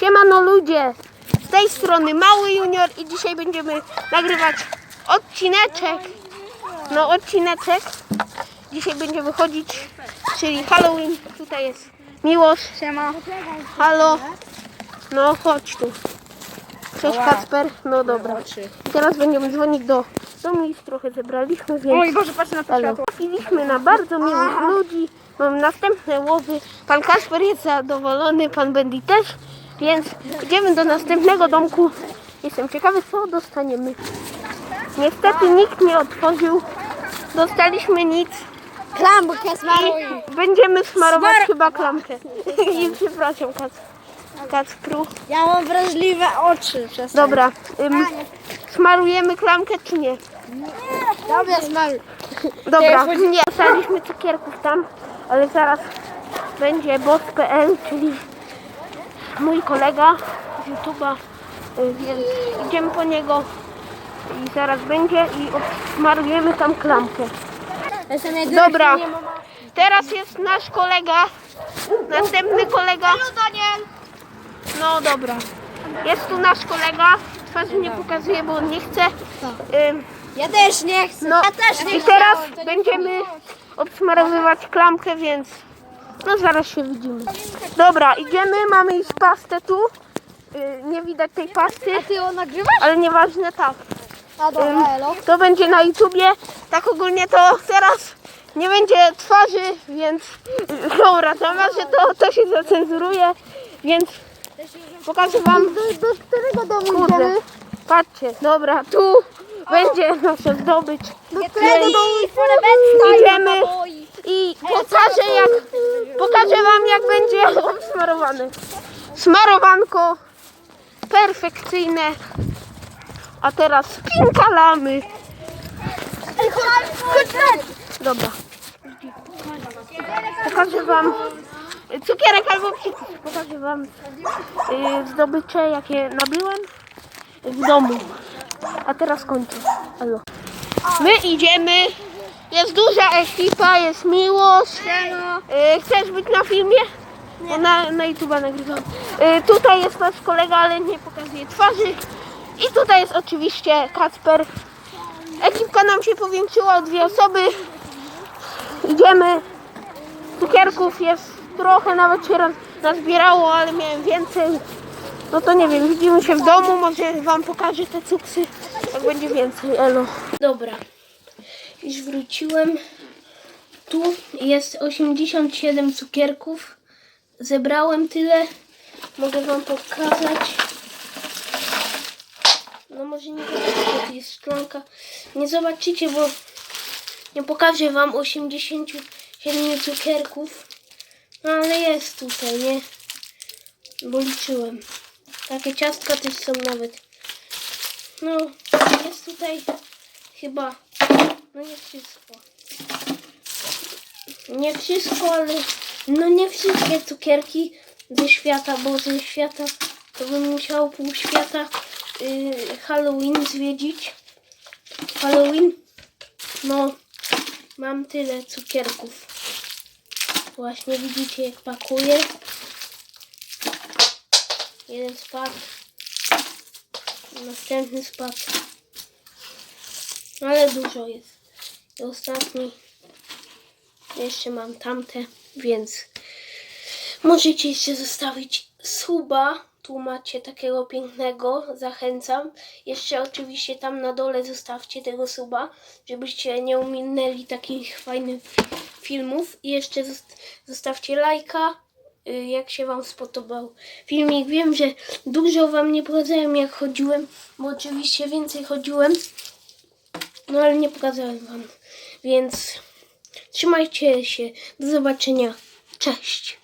Siemano ludzie, z tej strony Mały Junior i dzisiaj będziemy nagrywać odcineczek. No odcineczek. Dzisiaj będzie wychodzić, czyli Halloween. Tutaj jest Miłosz. Siema. Halo. No chodź tu. Cześć Kacper. No dobra. I teraz będziemy dzwonić do domu i trochę zebraliśmy, więc... Oj Boże, patrz na to światło. trafiliśmy na bardzo miłych ludzi. Mam następne łowy. Pan Kasper jest zadowolony, pan Bendy też. Więc idziemy do następnego domku. Jestem ciekawy, co dostaniemy. Niestety nikt nie otworzył. Dostaliśmy nic. Klamkę I będziemy smarować Smar- chyba klamkę. I przepraszam, Kac. Kacpru. Ja mam wrażliwe oczy przez Dobra. Ym, smarujemy klamkę czy nie? Dobra, smaru. Dobra, nie, dostaliśmy cukierków tam, ale zaraz będzie boss.pl, czyli mój kolega z YouTube'a, y, więc idziemy po niego i zaraz będzie i obsmarujemy tam klamkę. Dobra, teraz jest nasz kolega, następny kolega. No dobra, jest tu nasz kolega, twarzy nie pokazuje, bo on nie chce. Ym, Ja też nie chcę. No ja też nie i teraz będziemy obsmarowywać klamkę, więc no zaraz się widzimy. Dobra, idziemy, mamy już pastę tu. Yy, nie widać tej pasty, A ty ją nagrywasz? ale nieważne tak. A dobra, elo. to będzie na YouTubie. Tak ogólnie to teraz nie będzie twarzy, więc dobra, to że to, to się zacenzuruje, więc pokażę wam. Do, do którego domu Kurde, patrzcie, dobra, tu będzie nasza zdobycz. Do którego domu Idziemy i pokażę jak pokażę wam jak będzie obsmarowane. Smarowanko perfekcyjne. A teraz pinkalamy. Dobra. Pokażę wam cukierek albo psikus. Pokażę wam y, zdobycze jakie nabiłem w domu. A teraz kończę. Elo. My idziemy. Jest duża ekipa, jest miłość. Y, chcesz być na filmie? Bo na, na YouTube nagrywam. Y, tutaj jest nasz kolega, ale nie pokazuje twarzy. I tutaj jest oczywiście Kacper. Ekipka nam się powiększyła o dwie osoby. Idziemy. Cukierków jest trochę, nawet się roz- nazbierało, ale miałem więcej. No to nie wiem, widzimy się w domu, może wam pokażę te cuksy, jak będzie więcej, elo. Dobra, już wróciłem. Tu jest 87 cukierków. Zebrałem tyle. Mogę wam pokazać. No może nie zobaczycie, to jest szklanka. Nie zobaczycie, bo nie pokażę wam 87 cukierków. No ale jest tutaj, nie? Bo liczyłem. Takie ciastka też są nawet. No, jest tutaj chyba. No nie wszystko. Nie wszystko, ale. No nie wszystkie cukierki ze świata, bo ze świata to bym musiał pół świata y, Halloween zwiedzić. Halloween? No, mam tyle cukierków. Właśnie widzicie jak pakuję. Jeden spadł. Następny spadł. Ale dużo jest. Ostatni. Jeszcze mam tamte, więc możecie jeszcze zostawić suba. Tu macie takiego pięknego, zachęcam. Jeszcze oczywiście tam na dole zostawcie tego suba, żebyście nie ominęli takich fajnych filmów. I jeszcze zost- zostawcie lajka, y, jak się Wam spodobał filmik. Wiem, że dużo Wam nie pokazałem jak chodziłem, bo oczywiście więcej chodziłem, no ale nie pokazałem Wam. Więc trzymajcie się. Do zobaczenia. Cześć.